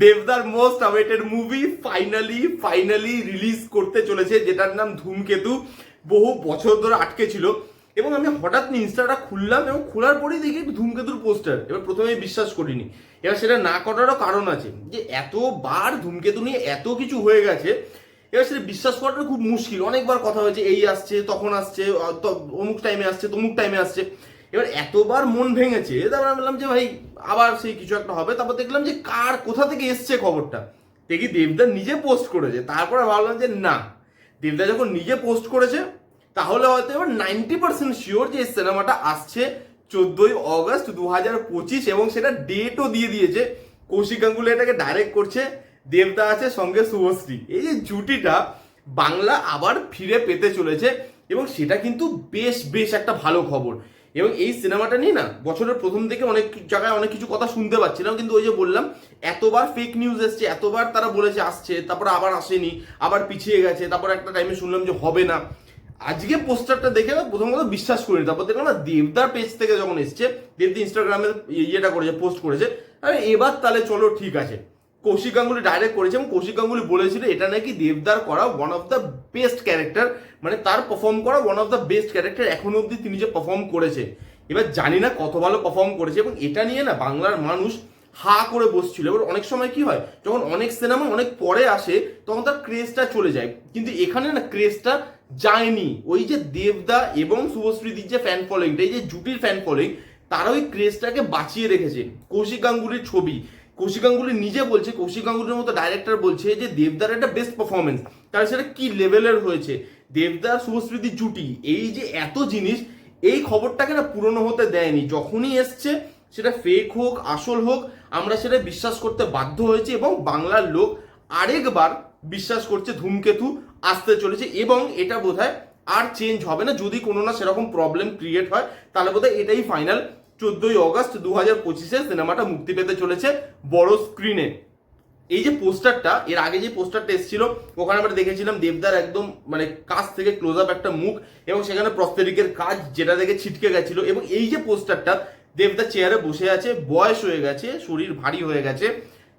দেবদার most awaited movie finally finally release করতে চলেছে, যেটার নাম ধূমকেতু। বহু বছর ধরে আটকে ছিল। এবং আমি হঠাৎ ইনস্টাটা খুললাম এবং খোলার পরেই দেখি ধূমকেতুর পোস্টার এবার প্রথমে বিশ্বাস করিনি। এবার সেটা না করারও কারণ আছে, যে এতবার ধূমকেতু নিয়ে এত কিছু হয়ে গেছে, এবার সেটা বিশ্বাস করাটা খুব মুশকিল। অনেকবার কথা হয়েছে, এই আসছে, তখন আসছে অমুক টাইমে আসছে, তমুক টাইমে আসছে। এবার এতবার মন ভেঙেছে, তারপর আমি বললাম যে ভাই, আবার সেই কিছু একটা হবে। তারপর দেখলাম যে কার, কোথা থেকে এসছে খবরটা? দেখি দেবদা নিজে পোস্ট করেছে। তারপরে ভাবলাম যে না, দেবদা যখন নিজে পোস্ট করেছে, তাহলে হয়তো এবার নাইনটি পার্সেন্ট শিওর যে সিনেমাটা আসছে চোদ্দই অগস্ট দু হাজার পঁচিশ এবং সেটা ডেটও দিয়ে দিয়েছে। কৌশিক গাঙ্গুলি এটাকে ডাইরেক্ট করছে, দেবদা আছে সঙ্গে শুভশ্রী। এই যে জুটিটা বাংলা আবার ফিরে পেতে চলেছে এবং সেটা কিন্তু বেশ বেশ একটা ভালো খবর। এবং এই সিনেমাটা নিয়ে না বছরের প্রথম থেকে অনেক জায়গায় অনেক কিছু কথা শুনতে পাচ্ছিলাম, কিন্তু ওই যে বললাম, এতবার ফেক নিউজ এসছে, এতবার তারা বলেছে আসছে, তারপর আবার আসেনি, আবার পিছিয়ে গেছে, তারপর একটা টাইমে শুনলাম যে হবে না। আজকে পোস্টারটা দেখে প্রথম কথা বিশ্বাস করিনি, তারপর দেখলাম না দেবদার পেজ থেকে যখন এসছে, দেবদা ইনস্টাগ্রামে ইয়েটা করেছে পোস্ট করেছে আরে এবার তাহলে চলো ঠিক আছে। কৌশিক গাঙ্গুলি ডাইরেক্ট করেছে এবং কৌশিক গাঙ্গুলি বলেছিল এটা নাকি দেবদার করা one of the best character মানে তার পারফর্ম করা one of the best character এখনও অবধি তিনি যে পারফর্ম করেছে। এবার জানি না কত ভালো পারফর্ম করেছে এবং এটা নিয়ে না বাংলার মানুষ হা করে বসছিল। এবার অনেক সময় কি হয়, যখন অনেক সিনেমা অনেক পরে আসে, তখন তার ক্রেজটা চলে যায়। কিন্তু এখানে না ক্রেজটা যায়নি। ওই যে দেবদা এবং শুভশ্রীদির যে ফ্যান ফলোয়িংটা এই যে জুটির ফ্যান ফলোয়িং তারা ওই ক্রেজটাকে বাঁচিয়ে রেখেছে। কৌশিক গাঙ্গুলির ছবি। কৌশিক গাঙ্গুলি নিজে বলছে, কৌশিক গাঙ্গুলির মতো ডাইরেক্টর বলছে যে দেবদার একটা বেস্ট পারফরমেন্স তাহলে সেটা কি লেভেলের হয়েছে? দেবদার শুভস্মৃতির জুটি, এই যে এত জিনিস, এই খবরটাকে না পুরনো হতে দেয়নি। যখনই এসছে, সেটা ফেক হোক, আসল হোক, আমরা সেটা বিশ্বাস করতে বাধ্য হয়েছি এবং বাংলার লোক আরেকবার বিশ্বাস করছে ধূমকেতু আসতে চলেছে এবং এটা বোধহয় আর চেঞ্জ হবে না। যদি কোনো না সেরকম প্রবলেম ক্রিয়েট হয়, তাহলে বোধহয় এটাই ফাইনাল চোদ্দই অগস্ট দু হাজার পঁচিশে সিনেমাটা মুক্তি পেতে চলেছে বড় স্ক্রিনে এই যে পোস্টারটা, এর আগে যে পোস্টারটা এসেছিল, ওখানে আমরা দেখেছিলাম দেবদার একদম মানে কাছ থেকে ক্লোজ আপ একটা মুখ এবং সেখানে প্রস্তেরিকের কাজ যেটা দেখে ছিটকে গেছিল এবং এই যে পোস্টারটা, দেবদার চেয়ারে বসে আছে, বয়স হয়ে গেছে, শরীর ভারী হয়ে গেছে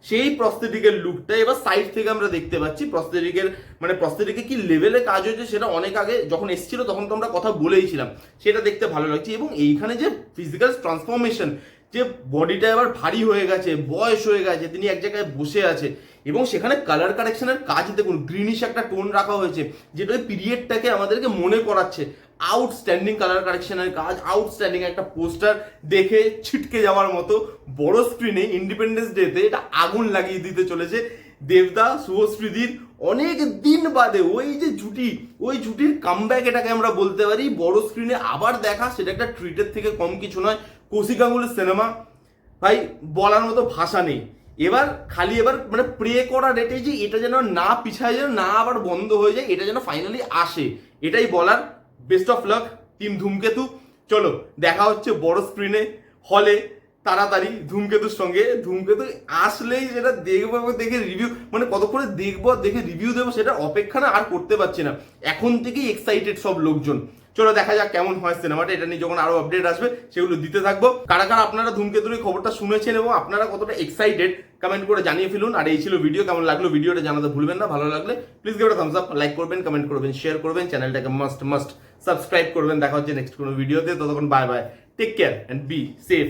সেই প্রস্তরিকের লুকটা এবার সাইড থেকে আমরা দেখতে পাচ্ছি। প্রস্তরিকের মানে প্রস্তরিকে কি লেভেলে কাজ হয়েছে সেটা অনেক আগে যখন এসেছিল তখন তো আমরা কথা বলেইছিলাম সেটা দেখতে ভালো লাগছে এবং এইখানে যে ফিজিক্যাল ট্রান্সফরমেশন যে বডিটা এবার ভারী হয়ে গেছে, বয়স হয়ে গেছে, তিনি এক জায়গায় বসে আছে এবং সেখানে কালার কারেকশনের কাজ, দেখুন গ্রিনিশ একটা টোন রাখা হয়েছে, যেটা ওই পিরিয়ডটাকে আমাদেরকে মনে করাচ্ছে। আউটস্ট্যান্ডিং কালার কারেকশনের কাজ আউটস্ট্যান্ডিং একটা পোস্টার দেখে ছিটকে যাওয়ার মতো বড় স্ক্রিনে ইন্ডিপেন্ডেন্স ডেতে এটা আগুন লাগিয়ে দিতে চলেছে দেবদা শুভশ্রীদির। অনেক দিন বাদে ওই যে জুটি, ওই জুটির কামব্যাক এটাকে আমরা বলতে পারি। বড় স্ক্রিনে আবার দেখা, সেটা একটা ট্রিটের থেকে কম কিছু নয়। কৌশিক গাঙ্গুলির সিনেমা ভাই বলার মতো ভাষা নেই। এবার খালি এবার মানে প্রে করা রেটে যে এটা যেন না পিছায় যেন না আবার বন্ধ হয়ে যায়, এটা যেন ফাইনালি আসে। এটাই বলার বেস্ট অফ লাক টিম ধূমকেতু চলো, দেখা হচ্ছে বড় স্ক্রিনে হলে তাড়াতাড়ি ধূমকেতুর সঙ্গে। ধূমকেতু আসলেই যেটা দেখব দেখে রিভিউ মানে কতক্ষণে দেখব দেখে রিভিউ দেবো সেটা অপেক্ষা না আর করতে পারছি না। এখন থেকেই এক্সাইটেড সব লোকজন। চলো দেখা যাক কেমন হয় সিনেমাটা। এটা নিয়ে যখন আরও আপডেট আসবে, সেগুলো দিতে থাকব। কারা কারা আপনারা ধূমকেতুর এই খবরটা শুনেছেন এবং আপনারা কতটা এক্সাইটেড কমেন্ট করে জানিয়ে ফেলুন। আর এই ছিল ভিডিও কেমন লাগল ভিডিওটা জানাতে ভুলবেন না, ভালো লাগলে please get thumbs up like করবেন কমেন্ট করবেন শেয়ার করবেন, চ্যানেলটাকে মাস্ট মাস্ট সাবস্ক্রাইব করবেন। দেখা হচ্ছে নেক্সট কোনো ভিডিওতে ততক্ষণ bye bye take care and be safe